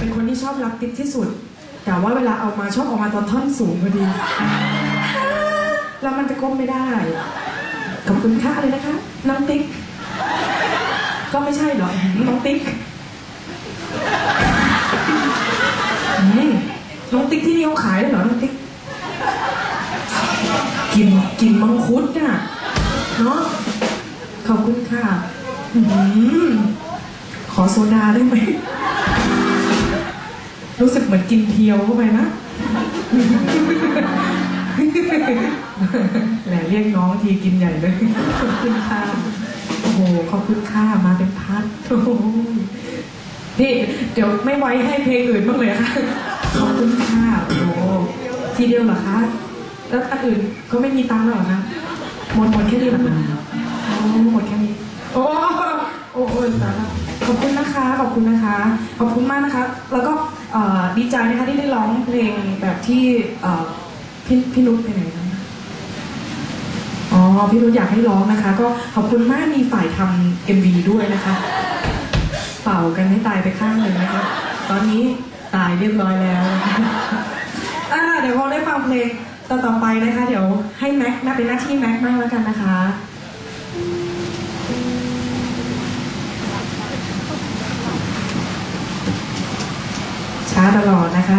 เป็นคนที่ชอบรับติ๊กที่สุดแต่ว่าเวลาเอามาชอบออกมาตอนท่อนสูงพอดีแล้วมันจะก้มไม่ได้ขอบคุณค่ะอะไรนะคะ น้องติ๊ก ก็ไม่ใช่หรอน้องติ๊กน้องติ๊กที่นี่เขาขายด้วยเหรอน้องติ๊ก กินกินมังคุดน่ะเนาะขอบคุณค่ะขอโซดาได้ไหม รู้สึกเหมือนกินเพียวเข้าไปนะแหละเรียกน้องทีกินใหญ่เลย ขอบคุณค่ะโอ้โหขอบคุณค่ะมาเป็นพัดโอ้พี่เดี๋ยวไม่ไว้ให้เพลงอื่นบ้างเลยค่ะ ขอบคุณค่ะโอ้โหทีเดียวเหรอคะแล้วอันอื่นก็ไม่มีตังค์หรอคะหมดหมดแค่นี้เหรอคะโอ้หมดแค่นี้โอ้โอ้โอ้ขอบคุณนะคะ ขอบคุณนะคะ ขอบคุณมากนะคะ แล้วก็ ดีใจนะคะที่ได้ร้องเพลงแบบที่พี่พี่นุชไปไหนนะอ๋อพี่นุชอยากให้ร้องนะคะ ก็ขอบคุณมากมีฝ่ายทำเอ็มวีด้วยนะคะ เป่ากันให้ตายไปข้างหนึ่งนะคะ ตอนนี้ตายเรียบร้อยแล้วอ่าเดี๋ยวพอได้ฟังเพลงต่อต่อไปนะคะ เดี๋ยวให้แม็กน่าเป็นหน้าที่แม็กมากแล้วกันนะคะ ช้าตลอดนะคะ